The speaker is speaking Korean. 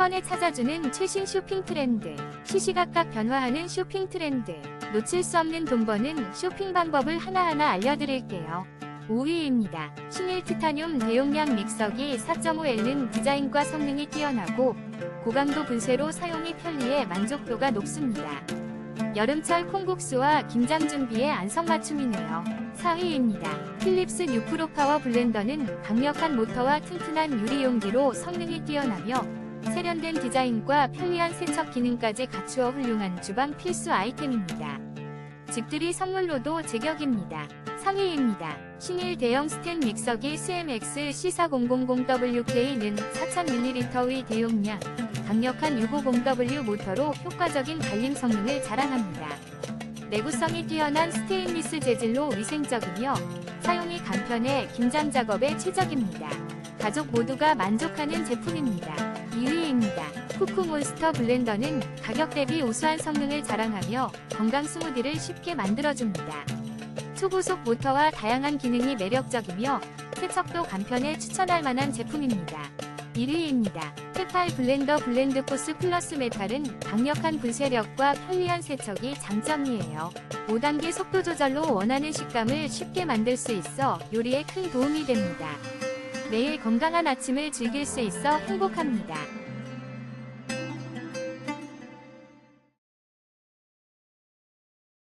번에 찾아주는 최신 쇼핑 트렌드. 시시각각 변화하는 쇼핑 트렌드. 놓칠 수 없는 돈 버는 쇼핑 방법을 하나하나 알려드릴게요. 5위입니다. 신일 티타늄 대용량 믹서기 4.5L은 디자인과 성능이 뛰어나고 고강도 분쇄로 사용이 편리해 만족도가 높습니다. 여름철 콩국수와 김장 준비에 안성맞춤이네요. 4위입니다. 필립스 뉴프로 파워 블렌더는 강력한 모터와 튼튼한 유리 용기로 성능이 뛰어나며 세련된 디자인과 편리한 세척 기능까지 갖추어 훌륭한 주방 필수 아이템입니다. 집들이 선물로도 제격입니다. 3위입니다. 신일 대형 스텐 믹서기 SMX C4000WK는 4000ml의 대용량, 강력한 650W 모터로 효과적인 달림 성능을 자랑합니다. 내구성이 뛰어난 스테인리스 재질로 위생적이며 사용이 간편해 김장 작업에 최적입니다. 가족 모두가 만족하는 제품입니다. 2위입니다. 쿠쿠몬스터 블렌더는 가격 대비 우수한 성능을 자랑하며 건강 스무디를 쉽게 만들어줍니다. 초고속 모터와 다양한 기능이 매력적이며 세척도 간편해 추천할 만한 제품입니다. 1위입니다. 페팔 블렌더 블렌드 포스 플러스 메탈은 강력한 분쇄력과 편리한 세척이 장점이에요. 5단계 속도 조절로 원하는 식감을 쉽게 만들 수 있어 요리에 큰 도움이 됩니다. 매일 건강한 아침을 즐길 수 있어 행복합니다.